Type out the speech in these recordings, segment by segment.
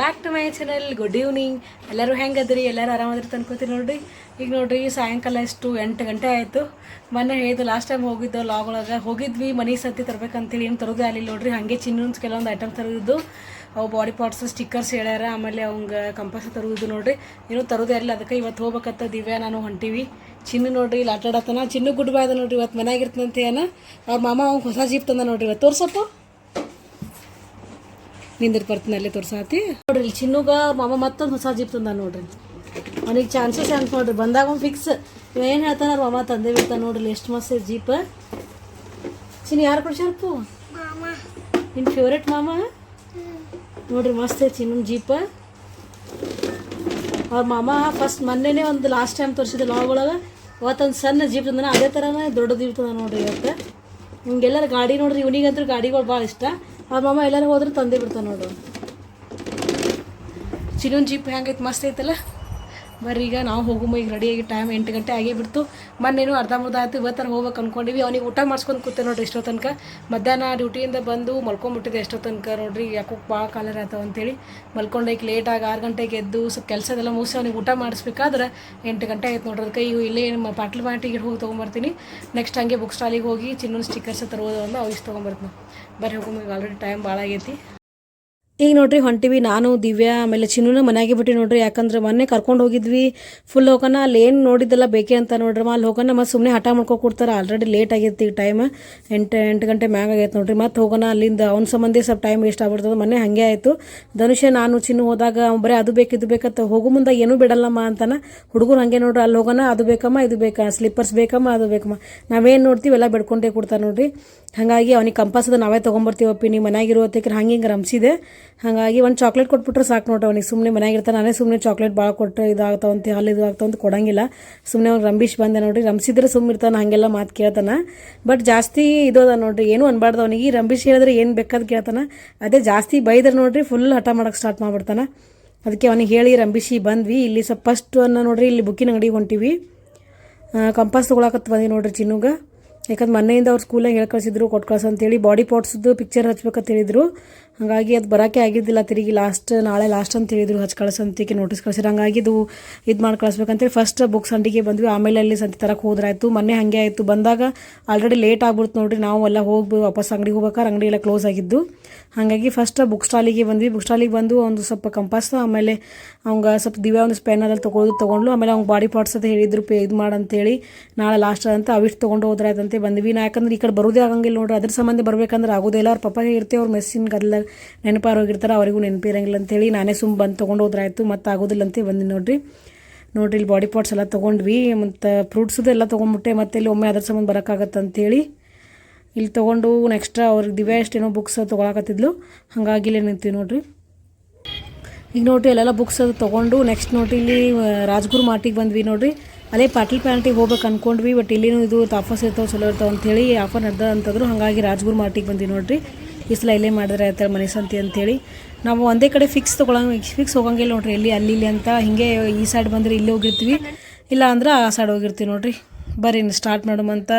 Back to my channel good evening ಎಲ್ಲರೂ ಹೆಂಗದ್ರಿ? ಎಲ್ಲರೂ ಆರಾಮದ್ರಿ ತಂದ್ಕೋತೀರಿ ನೋಡ್ರಿ? ಈಗ ನೋಡ್ರಿ, ಸಾಯಂಕಾಲ ಎಷ್ಟು ಎಂಟು ಗಂಟೆ ಆಯಿತು. ಮೊನ್ನೆ ಹೇಳಿದ್ದು ಲಾಸ್ಟ್ ಟೈಮ್ ಹೋಗಿದ್ದು ಲಾಗ್ ಒಳಗೆ. ಹೋಗಿದ್ವಿ, ಮನೆ ಸತಿ ತರ್ಬೇಕಂತೇಳಿ ಏನು ತರೋದೇ ಆಗಲಿಲ್ಲ ನೋಡ್ರಿ. ಹಾಗೆ ಚಿನ್ನೂನ್ಸ್ ಕೆಲವೊಂದು ಐಟಮ್ ತರೋದು ಅವು ಬಾಡಿ ಪಾರ್ಟ್ಸ್ ಸ್ಟಿಕ್ಕರ್ಸ್ ಹೇಳ್ಯಾರ. ಆಮೇಲೆ ಅವಂಗೆ ಕಂಪಲ್ಸ್ ತರುವುದು ನೋಡ್ರಿ. ಏನೂ ತರೋದೇ ಇರಲಿಲ್ಲ ಅದಕ್ಕೆ ಇವತ್ತು ಹೋಗ್ಬೇಕತ್ತ ದಿವ್ಯಾ ನಾನು ಹೊಂಟೀವಿ. ಚಿನ್ನು ನೋಡ್ರಿ ಇಲ್ಲಿ ಆಟಾಡತನ ಚಿನ್ನು ಗುಡ್ ಬಾಯ್ ಅದ ನೋಡ್ರಿ. ಇವತ್ತು ಮನ್ಯಾಗಿರ್ತಂತ ಏನ? ಅವ್ರ ಮಾಮ ಅವ್ನು ಹೊಸ ಜೀಪ್ ತಂದ ನೋಡ್ರಿ. ಇವತ್ತು ತೋರ್ಸಪ್ಪ? ನಿಂದಿರ್ ಬರ್ತೀನಿ ಅಲ್ಲೇ ತೋರ್ಸಾತಿ? ನೋಡ್ರಿ, ಚಿನ್ನುಗ, ಮಾಮ ಮತ್ತೊಂದು ಹೊಸ ಜೀಪ್ ತಂದ ನೋಡ್ರಿ. ಅವನಿಗೆ ಚಾನ್ಸಸ್ ಅಂತ ನೋಡ್ರಿ, ಬಂದಾಗ ಒಂದು ಫಿಕ್ಸ್ ಏನು ಹೇಳ್ತಾನ ಅವ್ರ ಮಾಮ ತಂದೆ ಬಿಡ್ತ ನೋಡ್ರಿ, ಎಷ್ಟು ಮಸ್ತ್ ಜೀಪ್ ಚಿನ್ನ ಯಾರು ಕೊಡ್ಸಾರಪ್ಪು ನಿನ್ನ ಫೇವ್ರೇಟ್ ಮಾಮ? ನೋಡ್ರಿ, ಮಸ್ತ್ ಚಿನ್ನ ಜೀಪ್ ಅವ್ರ ಮಾಮ ಫಸ್ಟ್ ಮೊನ್ನೆನೇ ಒಂದು ಲಾಸ್ಟ್ ಟೈಮ್ ತೋರಿಸಿದ್ರು ಲಾಗ್ ಅವತ್ತೊಂದು ಸಣ್ಣ ಜೀಪ್ ತಂದನ, ಅದೇ ಥರನೇ ದೊಡ್ಡ ಜೀಪ್ ತಂದ ನೋಡ್ರಿ ಇವತ್ತು. ನಿಮ್ಗೆಲ್ಲರ ಗಾಡಿ ನೋಡ್ರಿ, ಇವನಿಗಂತೂ ಗಾಡಿಗಳು ಭಾಳ ಇಷ್ಟ. ಅವ್ರ ಮಾಮ ಎಲ್ಲರೂ ಹೋದ್ರೆ ತಂದೆ ಬಿಡ್ತಾನೆ ನೋಡು. ಚಿನ್ನೊಂದು ಜೀಪ್ ಹೆಂಗೈತೆ? ಮಸ್ತ್ ಐತಲ್ಲ? ಬರ್ರಿ ಈಗ ನಾವು ಹೋಗುಮ, ಈಗ ರೆಡಿಯಾಗಿ ಟೈಮ್ ಎಂಟು ಗಂಟೆ ಆಗೇ ಬಿಡ್ತು. ಮೊನ್ನೇನು ಅರ್ಧ ಮುರ್ಧ ಆಯ್ತು ಇವತ್ತರ ಹೋಗ್ಬೇಕು ಅನ್ಕೊಂಡಿವಿ. ಅವ್ನಿಗೆ ಊಟ ಮಾಡ್ಸ್ಕೊಂಡು ಕೂತೆ ನೋಡ್ರಿ ಎಷ್ಟೋ ತನಕ. ಮಧ್ಯಾಹ್ನ ಡ್ಯೂಟಿಯಿಂದ ಬಂದು ಮಲ್ಕೊಂಬಿಟ್ಟಿದೆ ಎಷ್ಟೋ ತನಕ ನೋಡ್ರಿ. ಯಾಕೋ ಭಾಳ ಕಾಲರ್ ಆಯ್ತವ ಅಂತೇಳಿ. ಮಲ್ಕೊಂಡೈಕ್ ಲೇಟಾಗಿ ಆರು ಗಂಟೆಗೆ ಎದ್ದು, ಸ್ವಲ್ಪ ಕೆಲಸದೆಲ್ಲ ಮುಗಿಸಿ ಅವ್ನಿಗೆ ಊಟ ಮಾಡಿಸ್ಬೇಕಾದ್ರೆ ಎಂಟು ಗಂಟೆ ಆಯ್ತು ನೋಡ್ರಿ. ಅದಕ್ಕೆ ಈಗ ಇಲ್ಲೇ ಪಾಟ್ಲ್ ಪಾಟಿಗೆ ಹೋಗಿ ತೊಗೊಂಬರ್ತೀನಿ. ನೆಕ್ಸ್ಟ್ ಹಂಗೆ ಬುಕ್ ಸ್ಟಾಲಿಗೆ ಹೋಗಿ ಚಿನ್ನೊಂದು ಸ್ಟಿಕ್ಕರ್ಸ್ ತರೋದು ಅಂದ್ರೆ ಅವಿಷ್ಟು ತೊಗೊಂಬರ್ತೀನಿ. ಬರ್ರಿ ಹೋಗಿ ಆಲ್ರೆಡಿ ಟೈಮ್ ಭಾಳ ಆಗೈತಿ. ಈಗ ನೋಡ್ರಿ ಹೊಂಟಿವಿ, ನಾನು, ದಿವ್ಯಾ, ಆಮೇಲೆ ಚಿನ್ನೂನ ಮನೆಯಾಗೆ ಬಿಟ್ಟು ನೋಡ್ರಿ. ಯಾಕಂದ್ರೆ ಮೊನ್ನೆ ಕರ್ಕೊಂಡು ಹೋಗಿದ್ವಿ. ಫುಲ್ ಹೋಗೋಣ, ಅಲ್ಲಿ ಏನು ನೋಡಿದ್ದೆಲ್ಲ ಬೇಕೇ ಅಂತ ನೋಡ್ರಿ. ಅಲ್ಲಿ ಹೋಗೋಣ, ಮತ್ತೆ ಸುಮ್ಮನೆ ಹಠ ಮಾಡ್ಕೊ ಕೊಡ್ತಾರೆ. ಆಲ್ರೆಡಿ ಲೇಟ್ ಆಗೈತಿ ಈಗ ಟೈಮ್ ಎಂಟು ಎಂಟು ಗಂಟೆ ಮ್ಯಾಗ ಆಗೈತೆ ನೋಡ್ರಿ. ಮತ್ತೆ ಹೋಗೋಣ, ಅಲ್ಲಿಂದ ಅವ್ನ ಸಂಬಂಧಿ ಸ್ವಲ್ಪ ಟೈಮ್ ವೇಸ್ಟ್ ಆಗ್ಬಿಡ್ತದೆ. ಮೊನ್ನೆ ಹಾಗೆ ಆಯಿತು. ಧನುಷ, ನಾನು, ಚಿನ್ನು ಹೋದಾಗ ಬರೀ ಅದು ಬೇಕು, ಇದು ಬೇಕಂತ ಹೋಗೋ ಮುಂದೆ ಏನೂ ಬಿಡಲ್ಲಮ್ಮ ಅಂತಾನೆ. ಹುಡುಗರು ಹಾಗೆ ನೋಡ್ರಿ, ಅಲ್ಲಿ ಹೋಗೋಣ, ಅದು ಬೇಕಮ್ಮ, ಇದು ಬೇಕಾ. ಸ್ಲಿಪ್ಪರ್ಸ್ ಬೇಕಮ್ಮ, ಅದು ಬೇಕಮ್ಮ. ನಾವೇನು ನೋಡ್ತೀವಿ, ಎಲ್ಲ ಬೆಡ್ಕೊಂಡೇ ಕೊಡ್ತಾರೆ ನೋಡ್ರಿ. ಹಾಗಾಗಿ ಅವ್ನಿಗೆ ಅದು ನಾವೇ ತೊಗೊಂಬರ್ತೀವಪ್ಪಿ ನೀವು ಮನ್ಯಾಗಿರುವತ್ತಕ್ಕೆ ಹಂಗೆ ಹಿಂಗೆ ರಮಿಸಿದೆ ಹಾಗಾಗಿ ಒಂದು ಚಾಕ್ಲೇಟ್ ಕೊಟ್ಬಿಟ್ರೆ ಸಾಕು ನೋಡ್ರಿ ಅವ್ನಿಗೆ. ಸುಮ್ಮನೆ ಮನ್ಯಾಗಿರ್ತಾನೆ. ನಾನೇ ಸುಮ್ಮನೆ ಚಾಕ್ಲೇಟ್ ಭಾಳ ಕೊಟ್ಟರೆ ಇದಾಗ್ತಾವಂತ ಹಾಲು ಇದು ಆಗ್ತಾವಂತ ಕೊಡಂಗಿಲ್ಲ. ಸುಮ್ಮನೆ ಅವ್ನು ರಂಬೀಶ್ ಬಂದೆ ನೋಡಿರಿ. ರಮಿಸಿದ್ರೆ ಸುಮ್ಮ ಇರ್ತಾನೆ, ಹಾಗೆಲ್ಲ ಮಾತು ಕೇಳ್ತಾನೆ. ಬಟ್ ಜಾಸ್ತಿ ಇದು ಅದ ನೋಡ್ರಿ, ಏನೂ ಅನ್ಬಾರ್ದು ಅವನಿಗೆ. ರಂಬೀಶ್ ಹೇಳಿದ್ರೆ ಏನು ಬೇಕಾದ್ ಕೇಳ್ತಾನೆ. ಅದೇ ಜಾಸ್ತಿ ಬೈದ್ರೆ ನೋಡ್ರಿ ಫುಲ್ ಹಠ ಮಾಡೋಕೆ ಸ್ಟಾರ್ಟ್ ಮಾಡ್ಬಿಡ್ತಾನೆ. ಅದಕ್ಕೆ ಅವನಿಗೆ ಹೇಳಿ, ರಂಬಿಶಿ ಬಂದ್ವಿ. ಇಲ್ಲಿ ಸ್ವಲ್ಪ ಫಸ್ಟ್ ಅನ್ನ ನೋಡ್ರಿ, ಇಲ್ಲಿ ಬುಕ್ಕಿನ ಅಂಗಡಿಗೆ ಹೊಂಟಿವಿ. ಕಂಪಾಸ್ ತೊಗೊಳಕತ್ತು ಬಂದಿ ನೋಡ್ರಿ ಚಿನ್ನುಗ. ಯಾಕಂದ್ರೆ ಮೊನ್ನೆಯಿಂದ ಅವ್ರು ಸ್ಕೂಲಾಗ ಹೇಳಿ ಕಳಿಸಿದ್ರು ಕೊಟ್ಟು ಕಳ್ಸ ಅಂತೇಳಿ ಬಾಡಿ ಪಾರ್ಟ್ಸ್ದು ಪಿಕ್ಚರ್ ಹಚ್ಬೇಕಂತ ಹೇಳಿದ್ರು. ಹಾಗಾಗಿ ಅದು ಬರೋಕ್ಕೆ ಆಗಿದ್ದಿಲ್ಲ. ತಿರುಗಿ ಲಾಸ್ಟ್ ನಾಳೆ ಲಾಸ್ಟ್ ಅಂತ ಹೇಳಿದ್ರು, ಹಚ್ ಕಳ್ಸಂತಿಗೆ ನೋಟಿಸ್ ಕಳ್ಸಿದ್ರು. ಹಂಗಾಗಿ ಇದು ಇದು ಮಾಡಿ ಕಳಿಸ್ಬೇಕಂತೇಳಿ ಫಸ್ಟ್ ಬುಕ್ಸ್ ಅಂಗಡಿಗೆ ಬಂದ್ವಿ. ಆಮೇಲೆ ಅಲ್ಲಿ ಸಂತಿ ತರಕ್ಕೆ ಹೋದ್ರಾಯ್ತು. ಮೊನ್ನೆ ಹಾಗೆ ಆಯಿತು. ಬಂದಾಗ ಆಲ್ರೆಡಿ ಲೇಟ್ ಆಗ್ಬಿಡ್ತು ನೋಡಿರಿ. ನಾವು ಎಲ್ಲ ಹೋಗಿ ವಾಪಸ್ ಅಂಗಡಿಗೆ ಹೋಗ್ಬೇಕಾದ್ರೆ ಅಂಗಡಿ ಎಲ್ಲ ಕ್ಲೋಸ್ ಆಗಿದ್ದು. ಹಾಗಾಗಿ ಫಸ್ಟ್ ಬುಕ್ ಸ್ಟಾಲಿಗೆ ಬಂದ್ವಿ. ಬುಕ್ ಸ್ಟಾಲಿಗೆ ಬಂದು ಒಂದು ಸ್ವಲ್ಪ ಕಂಪಾಸ್ ಆಮೇಲೆ ಅವಂಗ ಸ್ವಲ್ಪ ದಿವ್ಯ ಒಂದು ಸ್ಪೆನಲ್ಲಿ ತೊಗೊಳೋದು ತೊಗೊಂಡ್ಲು ಆಮೇಲೆ ಅವ್ನು ಬಾಡಿ ಪಾರ್ಟ್ಸ್ ಅಂತ ಹೇಳಿದ್ರು, ಪೇ ಇದು ಮಾಡಂತೇಳಿ ನಾಳೆ ಲಾಸ್ಟ್ ಅಂತ ಅವಿಷ್ಟು ತೊಗೊಂಡು ಹೋದ್ರಾಯ್ತಂತೆ, ಬಂದ್ವಿ. ನಾ ಯಾಕಂದ್ರೆ ಈ ಕಡೆ ಬರೋದೇ ಆಗಂಗಿಲ್ಲ ನೋಡ್ರಿ. ಅದ್ರ ಸಂಬಂಧ ಬರ್ಬೇಕಂದ್ರೆ ಇಲ್ಲ. ಅವ್ರ ಪಪ್ಪ ಇರ್ತೀವಿ. ಅವ್ರ ಮೆಸ್ಸಿನ ಗದ್ಲ ನೆನಪಾರು ಹೋಗಿರ್ತಾರೆ ಅವರಿಗೂ ನೆನಪಿರಂಗಿಲ್ಲ ಅಂತೇಳಿ ನಾನೇ ಸುಮ್ಮ ಬಂದು ತೊಗೊಂಡು ಹೋದ್ರಾಯ್ತು, ಮತ್ತು ಆಗೋದಿಲ್ಲ ಅಂತ ಬಂದು ನೋಡಿರಿ. ನೋಡಿರಿ, ಇಲ್ಲಿ ಬಾಡಿ ಪಾರ್ಟ್ಸ್ ಎಲ್ಲ ತೊಗೊಂಡ್ವಿ, ಮತ್ತು ಫ್ರೂಟ್ಸದು ಎಲ್ಲ ತೊಗೊಂಡ್ಬಿಟ್ಟೆ, ಮತ್ತೆ ಇಲ್ಲಿ ಒಮ್ಮೆ ಅದ್ರ ಸಂಬಂಧ ಬರೋಕ್ಕಾಗತ್ತೆ ಅಂತೇಳಿ. ಇಲ್ಲಿ ತೊಗೊಂಡು ನೆಕ್ಸ್ಟ್ ಅವ್ರಿಗೆ ದಿವ್ಯಾ ಎಷ್ಟೇನೋ ಬುಕ್ಸ್ ತೊಗೊಳಕತ್ತಿದ್ಲು, ಹಾಗಾಗಿ ಇಲ್ಲೇ ನಿಂತೀವಿ ನೋಡಿರಿ. ಈಗ ನೋಡ್ರಿ, ಅಲ್ಲೆಲ್ಲ ಬುಕ್ಸ್ ಅದು ತೊಗೊಂಡು ನೆಕ್ಸ್ಟ್ ನೋಡ್ರಿ ಇಲ್ಲಿ ರಾಜ್ಗುರು ಮಾರ್ಟಿಗೆ ಬಂದ್ವಿ ನೋಡ್ರಿ. ಅದೇ ಪಾಟೀಲ್ ಪ್ಯಾಂಟಿಗೆ ಹೋಗ್ಬೇಕು ಅನ್ಕೊಂಡ್ವಿ ಬಟ್ ಇಲ್ಲಿನೂ ಇದು ಆಫರ್ಸ್ ಇರ್ತಾವೆ, ಚಲೋ ಇರ್ತಾವೆ ಅಂತೇಳಿ ಆಫರ್ ನಡೆದ ಅಂತಂದ್ರು ಹಾಗಾಗಿ ರಾಜ್ಗುರು ಮಾರ್ಟಿಗೆ ಬಂದ್ವಿ ನೋಡ್ರಿ. ಈ ಸಲ ಇಲ್ಲೇ ಮಾಡಿದ್ರೆ ಆಯ್ತಾರೆ ಮನೆ ಸಂತಿ ಅಂತೇಳಿ. ನಾವು ಒಂದೇ ಕಡೆ ಫಿಕ್ಸ್ ತೊಗೊಳಂಗೆ ಫಿಕ್ಸ್ ಹೋಗಂಗಿಲ್ಲ ನೋಡ್ರಿ, ಎಲ್ಲಿ ಅಲ್ಲಿ ಇಲ್ಲಿ ಅಂತ. ಹಿಂಗೆ ಈ ಸೈಡ್ ಬಂದರೆ ಇಲ್ಲಿ ಹೋಗಿರ್ತೀವಿ. ಇಲ್ಲ ಅಂದ್ರೆ ಆ ಸೈಡ್ ಹೋಗಿರ್ತೀವಿ ನೋಡ್ರಿ. ಬರ್ರಿ, ಇನ್ನು ಸ್ಟಾರ್ಟ್ ಮಾಡೋಮಂತ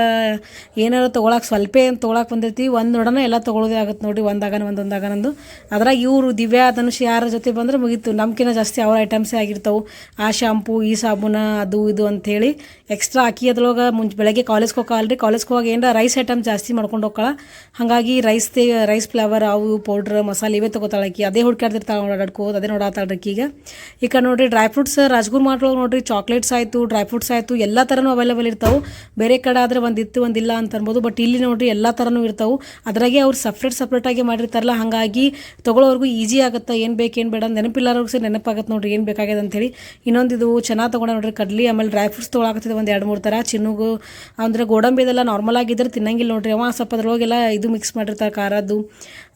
ಏನಾರು ತೊಗೊಳಕ್ಕೆ ಸ್ವಲ್ಪ ಏನು ತೊಗೊಳಕ್ಕೆ ಬಂದಿರ್ತೀವಿ. ಒಂದು ನೋಡೋಣ, ಎಲ್ಲ ತೊಗೊಳೋದೇ ಆಗುತ್ತೆ ನೋಡಿ ಒಂದಾಗನ ಒಂದೊಂದಾಗನಂದು ಅದ್ರಾಗ ಇವರು ದಿವ್ಯಾ, ಧನುಷ್ ಯಾರ ಜೊತೆ ಬಂದ್ರೆ ಮುಗೀತು. ನಮ್ಕಿನ ಜಾಸ್ತಿ ಅವ್ರ ಐಟಮ್ಸೇ ಆಗಿರ್ತವೆ. ಆ ಶಾಂಪೂ ಈ ಸಾಬೂನ, ಅದು, ಇದು ಅಂಥೇಳಿ ಎಕ್ಸ್ಟ್ರಾ ಹಾಕಿ ಅದ್ರೊಳಗೆ ಮುಂಚೆ ಬೆಳಗ್ಗೆ ಕಾಲೇಜ್ಗೆ ಹೋಗಲ್ರಿ ಕಾಲೇಜ್ಗೆ ಹೋಗಿ ಏನಾರ ರೈಸ್ ಐಟಮ್ ಜಾಸ್ತಿ ಮಾಡ್ಕೊಂಡು ಹೋಗ್ಕಳ. ಹಾಗಾಗಿ ರೈಸ್ ತೇ ರೈಸ್ ಫ್ಲೇವರ್ ಅವು ಪೌಡ್ರ್ ಮಸಾಲೆ ಇವೇ ತೊಗೋತಾಳೆ ಆಕಿ ಅದೇ ಹುಡ್ಕಾಡ್ತಿರ್ತಾಳೆ ಓಡಾಡ್ಕೋದು ಅದೇ ನೋಡಾತಾಳ್ರಿ ಈಗ. ಈಗ ನೋಡಿರಿ ಡ್ರೈ ಫ್ರೂಟ್ಸ್ ರಾಜ್ಗುರ್ ಮಾಡ್ಲೊಳಗೆ ನೋಡಿರಿ ಚಾಕ್ಲೇಟ್ಸ್ ಆಯಿತು ಡ್ರೈ ಫ್ರೂಟ್ಸ್ ಆಯಿತು, ಎಲ್ಲ ಥರನೂ ಅವೈಲೇಬಲ್ ಇರ್ತಾವೆ. ಬೇರೆ ಕಡೆ ಆದರೆ ಒಂದಿತ್ತು ಒಂದಿಲ್ಲ ಅಂತ ಅನ್ಬೋದು. ಬಟ್ ಇಲ್ಲಿ ನೋಡ್ರಿ ಎಲ್ಲ ಥರನೂ ಇರ್ತಾವೆ. ಅದ್ರಾಗೆ ಅವ್ರು ಸಪ್ರೇಟ್ ಸಪ್ರೇಟಾಗಿ ಮಾಡಿರ್ತಾರಲ್ಲ, ಹಾಗಾಗಿ ತೊಗೊಳೋರ್ಗು ಈಸಿ ಆಗುತ್ತೆ? ಏನು ಬೇಕು, ಏನು ಬೇಡ? ನೆನಪಿಲ್ಲಾರವ್ರಿಗೆ ಸಹ ನೆನಪಾಗತ್ತೆ ನೋಡ್ರಿ, ಏನು ಬೇಕಾಗ್ಯದ ಅಂತೇಳಿ ಇನ್ನೊಂದು ಇದು ಚೆನ್ನಾಗಿ ತೊಗೊಂಡ ನೋಡ್ರಿ, ಕಡ್ಲಿ, ಆಮೇಲೆ ಡ್ರೈ ಫ್ರೂಟ್ಸ್ ತೊಗೊಳಕತ್ತಿದೆ ಒಂದು ಎರಡು, ಮೂರು ಥರ ಚಿನ್ನುಗು, ಅಂದರೆ ಗೋಡಂಬಿ ಇದೆಲ್ಲ ನಾರ್ಮಲ್ ಆಗಿದ್ರೆ ತಿನ್ನಂಗಿಲ್ಲ ನೋಡ್ರಿ. ಅವ ಸ್ವಲ್ಪ ಅದ್ರೊಳಗೆಲ್ಲ ಇದು ಮಿಕ್ಸ್ ಮಾಡಿರ್ತಾರೆ, ಖಾರದ್ದು.